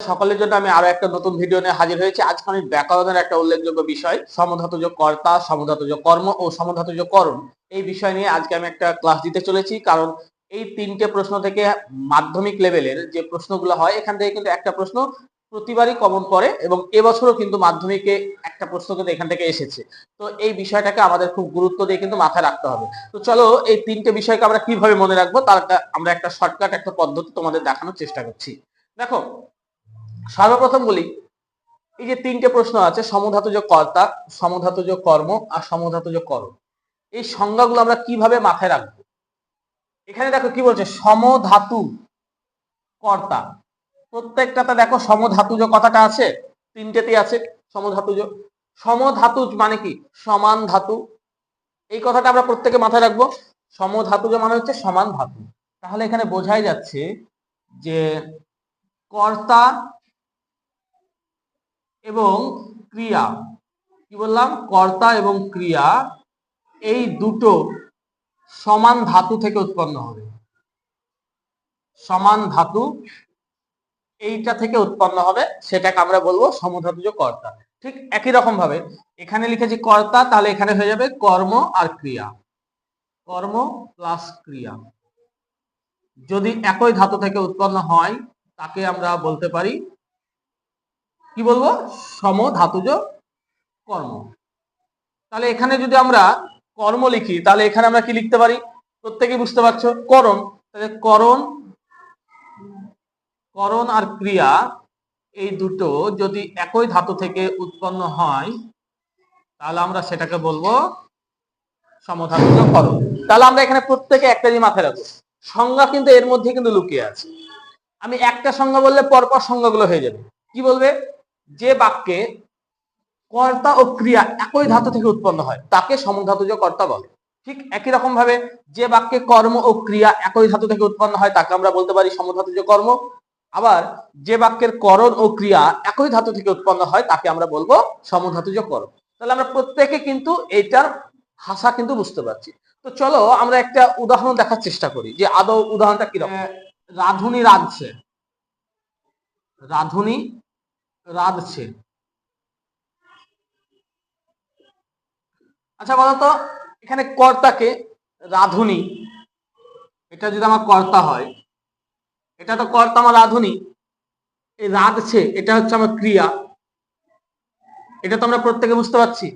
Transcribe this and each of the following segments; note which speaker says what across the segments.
Speaker 1: সকলের জন্য আমি আরও একটা নতুন ভিডিও নিয়ে হাজির হয়েছি। আজকে আমি ব্যাকরণের একটা উল্লেখযোগ্য বিষয় সমধাতুজ কর্তা সমধাতুজ কর্ম ও সমধাতুজ করণ এই বিষয় নিয়ে আজকে আমি একটা ক্লাস দিতে চলেছি, কারণ এই তিনটে প্রশ্ন থেকে মাধ্যমিক লেভেলের যে প্রশ্নগুলো হয়, এখান থেকে কিন্তু একটা প্রশ্ন প্রতিবারই কমন পড়ে এবং এবছরও কিন্তু মাধ্যমিকে একটা প্রশ্ন কিন্তু এখান থেকে এসেছে। তো এই বিষয়টাকে আমাদের খুব গুরুত্ব দিয়ে কিন্তু মাথায় রাখতে হবে। তো চলো, এই তিনটে বিষয়কে আমরা কীভাবে মনে রাখব, তার আমরা একটা শর্টকাট একটা পদ্ধতি তোমাদের দেখানোর চেষ্টা করছি। দেখো সর্বপ্রথম বলি, এই যে তিনটে প্রশ্ন আছে, সমধাতুজ কর্তা, সমধাতুজ কর্ম আর সমধাতুজ করণ। এই সংজ্ঞাগুলো আমরা কীভাবে মাথায় রাখব? এখানে দেখো কি বলছে, সমধাতু কর্তা। প্রত্যেকটাতে দেখো সমধাতুজ কথাটা আছে, তিনটেতেই আছে সমধাতুজ। সমধাতুজ মানে কি? সমান ধাতু। এই কথাটা আমরা প্রত্যেকে মাথায় রাখব, সমধাতুজ মানে হচ্ছে সমান ধাতু। তাহলে এখানে বোঝাই যাচ্ছে যে কর্তা এবং ক্রিয়া। কি বললাম? কর্তা এবং ক্রিয়া এই দুটো সমান ধাতু থেকে উৎপন্ন হবে। সমান ধাতু এইটা থেকে উৎপন্ন হবে, সেটাকে আমরা বলব সমধাতুজ কর্তা। ঠিক একই রকম ভাবে এখানে লিখেছি কর্তা, তাহলে এখানে হয়ে যাবে কর্ম আর ক্রিয়া। কর্ম প্লাস ক্রিয়া। যদি একই ধাতু থেকে উৎপন্ন হয়, তাকে আমরা বলতে পারি কি বলব? সম ধাতুজ কর্ম। তাহলে এখানে যদি আমরা কর্ম লিখি, তাহলে এখানে আমরা কি লিখতে পারি? প্রত্যেকে বুঝতে পারছ? করণ। তাহলে করণ করণ আর ক্রিয়া এই দুটো যদি একই ধাতু থেকে উৎপন্ন হয়, তাহলে আমরা সেটাকে বলব সমধাতুজ করণ। তাহলে আমরা এখানে প্রত্যেকে একটা মাথায় রাখব। সংজ্ঞা কিন্তু এর মধ্যে কিন্তু লুকিয়ে আছে। আমি একটা সংজ্ঞা বললে পরপর সংজ্ঞাগুলো হয়ে যাবে। কি বলবে? যে বাক্যে কর্তা ও ক্রিয়া একই ধাতু থেকে উৎপন্ন হয় তাকে সমধাতুজ কর্তা বলে। ঠিক একই রকম ভাবে যে বাক্যে কর্ম ও ক্রিয়া একই ধাতু থেকে উৎপন্ন হয় তাকে আমরা বলতে পারি সমধাতুজ কর্ম। আবার যে বাক্যের করণ ও ক্রিয়া একই ধাতু থেকে উৎপন্ন হয় তাকে আমরা বলব সমধাতুজ কর্ম। তাহলে আমরা প্রত্যেকে কিন্তু এইটার ভাষা কিন্তু বুঝতে পারছি। তো চলো আমরা একটা উদাহরণ দেখার চেষ্টা করি যে আদৌ উদাহরণটা কীরকম? রাধুনি রাধছে। রাধুনি রাধছে। আচ্ছা বলতো, এখানে কর্তাকে রাধুনি, এটা যদি আমার কর্তা হয়, এটা তো কর্তা আমার রাধুনি এই রাধছে, এটা হচ্ছে আমার ক্রিয়া। এটা তো আমরা প্রত্যেকে বুঝতে পারছি।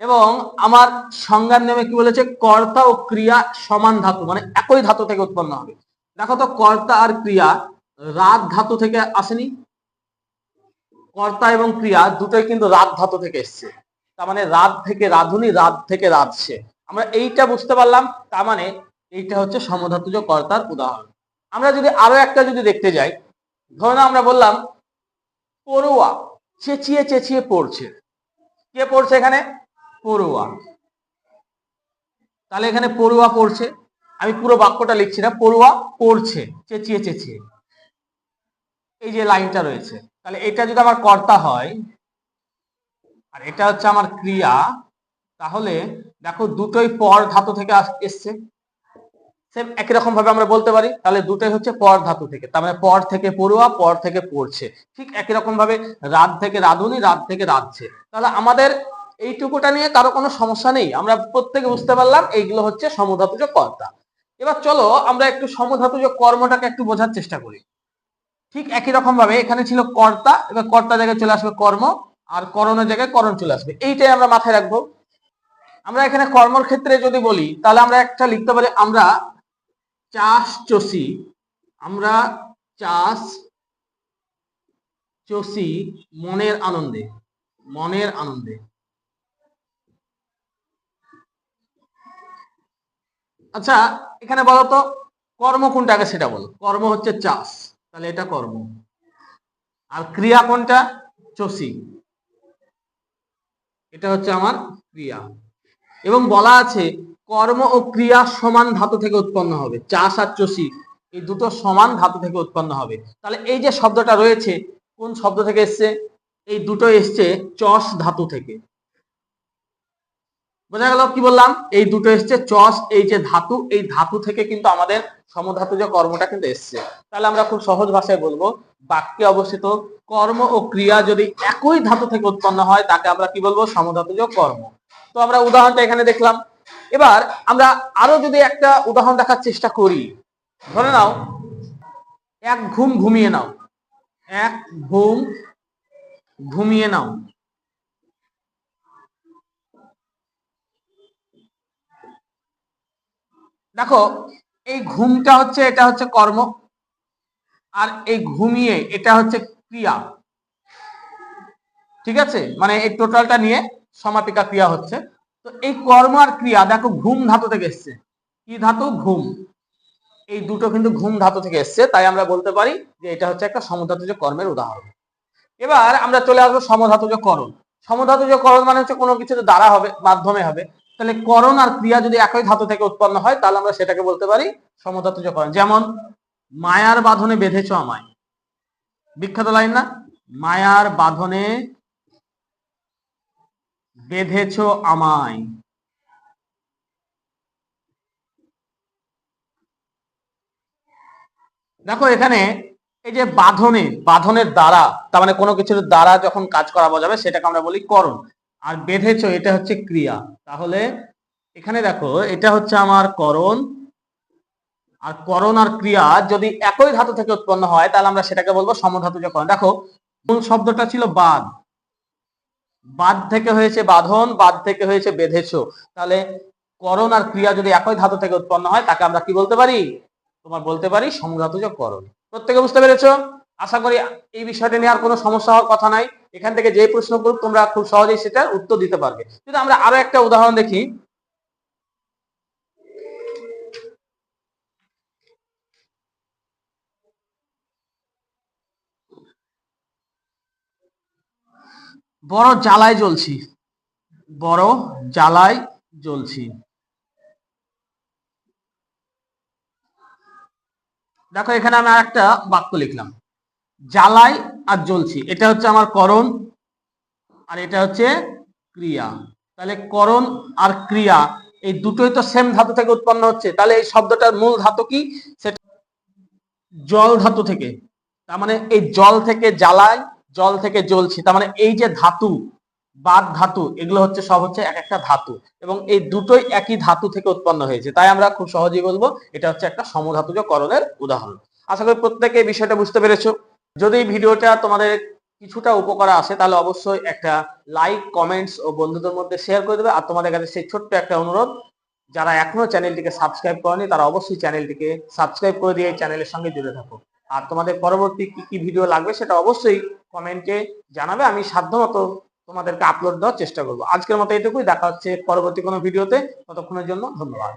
Speaker 1: এবং আমার সংজ্ঞার নিয়মে কি বলেছে? কর্তা ও ক্রিয়া সমান ধাতু মানে একই ধাতু থেকে উৎপন্ন হবে। দেখো তো, কর্তা আর ক্রিয়া রাত ধাতু থেকে আসেনি কর্তা এবং ক্রিয়া দুটোই কিন্তু রাত ধাতু থেকে এসছে। তার মানে রাত থেকে রাধুনি, রাত থেকে রাধছে আমরা এইটা বুঝতে পারলাম, তার মানে এইটা হচ্ছে সমধাতুজ কর্তার উদাহরণ। আমরা যদি আরও একটা যদি দেখতে যাই, ধরুন আমরা বললাম, পড়ুয়া, চেঁচিয়ে চেঁচিয়ে পড়ছে। কে পড়ছে এখানে? পড়ুয়া। তাহলে এখানে পড়ুয়া পড়ছে। আমি পুরো বাক্যটা লিখছি না, পড়ুয়া পড়ছে, চেঁচিয়ে চেঁচিয়ে। এই যে লাইনটা রয়েছে। তাহলে এটা যদি আমার কর্তা হয়, আর এটা হচ্ছে আমার ক্রিয়া, তাহলে দেখো দুটোই পর ধাতু থেকে এসছে। সেম একই রকম ভাবে আমরা বলতে পারি, তাহলে দুটোই হচ্ছে পর ধাতু থেকে, তার মানে পর থেকে পড়ুয়া, পর থেকে পড়ছে। ঠিক একই রকম ভাবে রাত থেকে রাধুনি, রাত থেকে রাধছে। তাহলে আমাদের এইটুকুটা নিয়ে কারও কোনো সমস্যা নেই, আমরা প্রত্যেকে বুঝতে পারলাম এইগুলো হচ্ছে সমধাতুজ কর্তা। এবার চলো আমরা একটু সমধাতুজ কর্মটাকে একটু বোঝার চেষ্টা করি। ঠিক একই রকম ভাবে এখানে ছিল কর্তা, এবার কর্তা জায়গায় চলে আসবে কর্ম, আর করণের জায়গায় করণ চলে আসবে। এইটাই আমরা মাথায় রাখব। আমরা এখানে কর্মর ক্ষেত্রে যদি বলি, তাহলে আমরা একটা লিখতে পারি, আমরা চাষ চষি আমরা চাষ চষি মনের আনন্দে মনের আনন্দে। আচ্ছা এখানে বলো তো, কর্ম কোনটা আগে সেটা বলো। কর্ম হচ্ছে চাষ। তাহলে এটা কর্ম আর ক্রিয়া কোনটা? চষি। এটা হচ্ছে আমার ক্রিয়া। এবং বলা আছে, কর্ম ও ক্রিয়া সমান ধাতু থেকে উৎপন্ন হবে। চাষ আর চষি, এই দুটো সমান ধাতু থেকে উৎপন্ন হবে। তাহলে এই যে শব্দটা রয়েছে, কোন শব্দ থেকে এসছে? এই দুটো এসছে চষ ধাতু থেকে। বোঝা গেল কি বললাম? এই দুটো এসছে চস এই যে ধাতু, এই ধাতু থেকে কিন্তু আমাদের সমধাতু যে কর্মটা কিন্তু এসছে। তাহলে আমরা খুব সহজ ভাষায় বলব, বাক্যে অবস্থিত কর্ম ও ক্রিয়া যদি একই ধাতু থেকে উৎপন্ন হয়, তাকে আমরা কি বলব? সমধাতুজ কর্ম। তো আমরা উদাহরণটা এখানে দেখলাম। এবার আমরা আরও যদি একটা উদাহরণ দেখার চেষ্টা করি। ধরে নাও, এক ঘুম ঘুমিয়ে নাও। এক ঘুম ঘুমিয়ে নাও। দেখো, এই ঘুমটা হচ্ছে, এটা হচ্ছে কর্ম, আর এই ঘুমিয়ে এটা হচ্ছে ক্রিয়া। ঠিক আছে? মানে এই টোটালটা নিয়ে সমাপিকা ক্রিয়া হচ্ছে। তো এই কর্ম আর ক্রিয়া, দেখো, ঘুম ধাতু থেকে এসছে। কি ধাতু? ঘুম। এই দুটো কিন্তু ঘুম ধাতু থেকে এসছে, তাই আমরা বলতে পারি যে এটা হচ্ছে একটা সমধাতুজ কর্মের উদাহরণ। এবার আমরা চলে আসব সমধাতুজ করণ। সমধাতুজ করণ মানে হচ্ছে কোনো কিছুর দ্বারা হবে, মাধ্যমে হবে। তাহলে করণ আর ক্রিয়া যদি একই ধাতু থেকে উৎপন্ন হয়, তাহলে আমরা সেটাকে বলতে পারি সমধাতুজ করণ যেমন, মায়ার বাঁধনে বেঁধেছ আমায়। বিখ্যাত লাইন না? মায়ার বাঁধনে বেঁধেছ আমায়। দেখো এখানে এই যে বাঁধনে, বাঁধনের দ্বারা, তার মানে কোনো কিছুর দ্বারা যখন কাজ করা বোঝাবে, সেটাকে আমরা বলি করণ। আর বেঁধেছ, এটা হচ্ছে ক্রিয়া। তাহলে এখানে দেখো, এটা হচ্ছে আমার করণ। আর করণ আর ক্রিয়া যদি একই ধাতু থেকে উৎপন্ন হয়, তাহলে আমরা সেটাকে বলব সমধাতুজ করণ। দেখো, মূল শব্দটা ছিল বাদ বাদ থেকে হয়েছে বাঁধন বাদ থেকে হয়েছে বেঁধেছ। তাহলে করণ আর ক্রিয়া যদি একই ধাতু থেকে উৎপন্ন হয়, তাকে আমরা কি বলতে পারি? তোমার বলতে পারি সমধাতুজ করণ। প্রত্যেকে বুঝতে পেরেছ? আশা করি এই বিষয়টা নিয়ে আর কোনো সমস্যা হওয়ার কথা নাই। এখান থেকে যে প্রশ্ন করুক, তোমরা খুব সহজেই সেটার উত্তর দিতে পারবে। যদি আমরা আরও একটা উদাহরণ দেখি। বড় জ্বালায় জ্বলছি। বড় জ্বালায় জ্বলছি। দেখো, এখানে আমি আর একটা বাক্য লিখলাম। জ্বালাই আর জ্বলছি। এটা হচ্ছে আমার করণ আর এটা হচ্ছে ক্রিয়া। তাহলে করণ আর ক্রিয়া, এই দুটোই তো সেম ধাতু থেকে উৎপন্ন হচ্ছে। তাহলে এই শব্দটার মূল ধাতু কি? সেটা জল ধাতু থেকে। তার মানে এই জল থেকে জ্বালাই, জল থেকে জ্বলছি। তার মানে এই যে ধাতু, বাদ ধাতু, এগুলো হচ্ছে, সব হচ্ছে এক একটা ধাতু। এবং এই দুটোই একই ধাতু থেকে উৎপন্ন হয়েছে। তাই আমরা খুব সহজেই বলব, এটা হচ্ছে একটা সমধাতুজ করণের উদাহরণ। আশা করি প্রত্যেকে এই বিষয়টা বুঝতে পেরেছ। যদি ভিডিওটা তোমাদের কিছুটা উপকার আসে, তাহলে অবশ্যই একটা লাইক কমেন্টস ও বন্ধুদের মধ্যে শেয়ার করে দেবে। আর তোমাদের কাছে সেই ছোট্ট একটা অনুরোধ, যারা এখনও চ্যানেলটিকে সাবস্ক্রাইব করেনি, তারা অবশ্যই চ্যানেলটিকে সাবস্ক্রাইব করে দিয়ে চ্যানেলের সঙ্গে জুড়ে থাকো। আর তোমাদের পরবর্তী কি কি ভিডিও লাগবে, সেটা অবশ্যই কমেন্টে জানাবে। আমি সাধ্যমতো তোমাদেরকে আপলোড দেওয়ার চেষ্টা করব। আজকের মতো এইটুকুই। দেখা হচ্ছে পরবর্তী কোনো ভিডিওতে ততক্ষণের জন্য ধন্যবাদ।